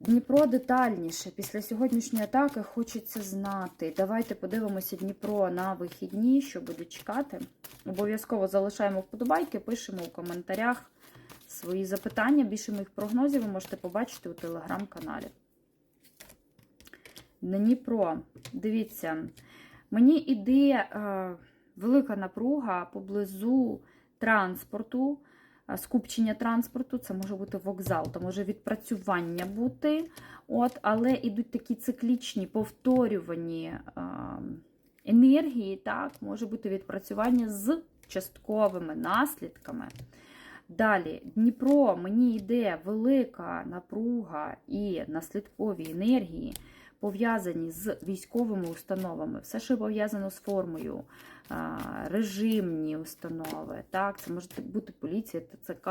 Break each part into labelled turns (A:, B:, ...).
A: Дніпро детальніше. Після сьогоднішньої атаки хочеться знати. Давайте подивимося Дніпро на вихідні, що буде чекати. Обов'язково залишаємо вподобайки, пишемо у коментарях свої запитання. Більше моїх прогнозів ви можете побачити у телеграм-каналі. Дніпро. Дивіться, мені іде е, велика напруга поблизу транспорту, скупчення транспорту, це може бути вокзал, то може відпрацювання бути. От, Але йдуть такі циклічні, повторювані е, енергії, так, може бути відпрацювання з частковими наслідками. Далі, Дніпро, мені йде велика напруга і наслідкові енергії, пов'язані з військовими установами, все, що пов'язано з формою, режимні установи. Так, Це може бути поліція, ТЦК,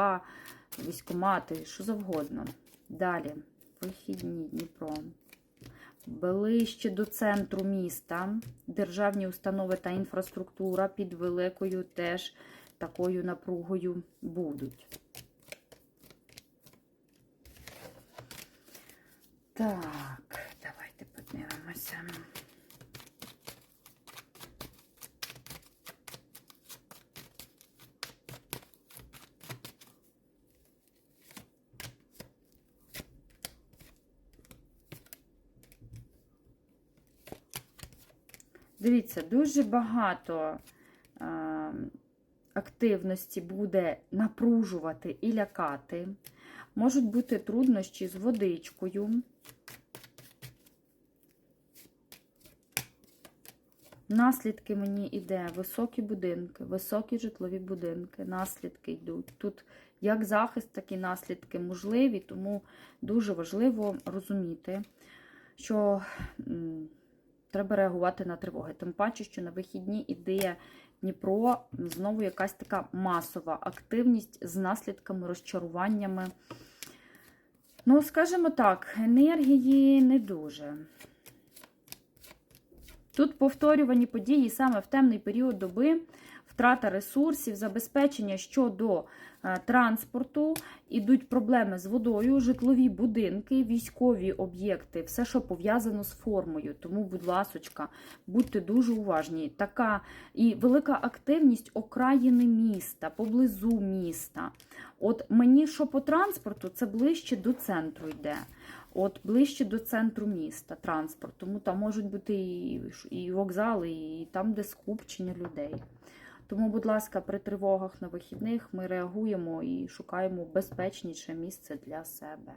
A: військомати, що завгодно. Далі, вихідні Дніпро. Ближче до центру міста, державні установи та інфраструктура під великою теж такою напругою будуть. Так, давайте подивимося. Дивіться, дуже багато е, активності буде напружувати і лякати. Можуть бути труднощі з водичкою. Наслідки мені йде високі будинки, високі житлові будинки, наслідки йдуть. Тут як захист, так і наслідки можливі, тому дуже важливо розуміти, що треба реагувати на тривоги. Тим паче, що на вихідні іде Дніпро, знову якась така масова активність з наслідками, розчаруваннями. Ну, скажімо так, енергії не дуже. Тут повторювані події саме в темний період доби, втрата ресурсів, забезпечення щодо е, транспорту, ідуть проблеми з водою, житлові будинки, військові об'єкти, все, що пов'язано з формою. Тому, будь ласочка, будьте дуже уважні. Така і велика активність окраїни міста, поблизу міста. От мені, що по транспорту, це ближче до центру йде. От ближче до центру міста транспорт, тому там можуть бути і, і вокзали, і там, де скупчення людей. Тому, будь ласка, при тривогах на вихідних ми реагуємо і шукаємо безпечніше місце для себе.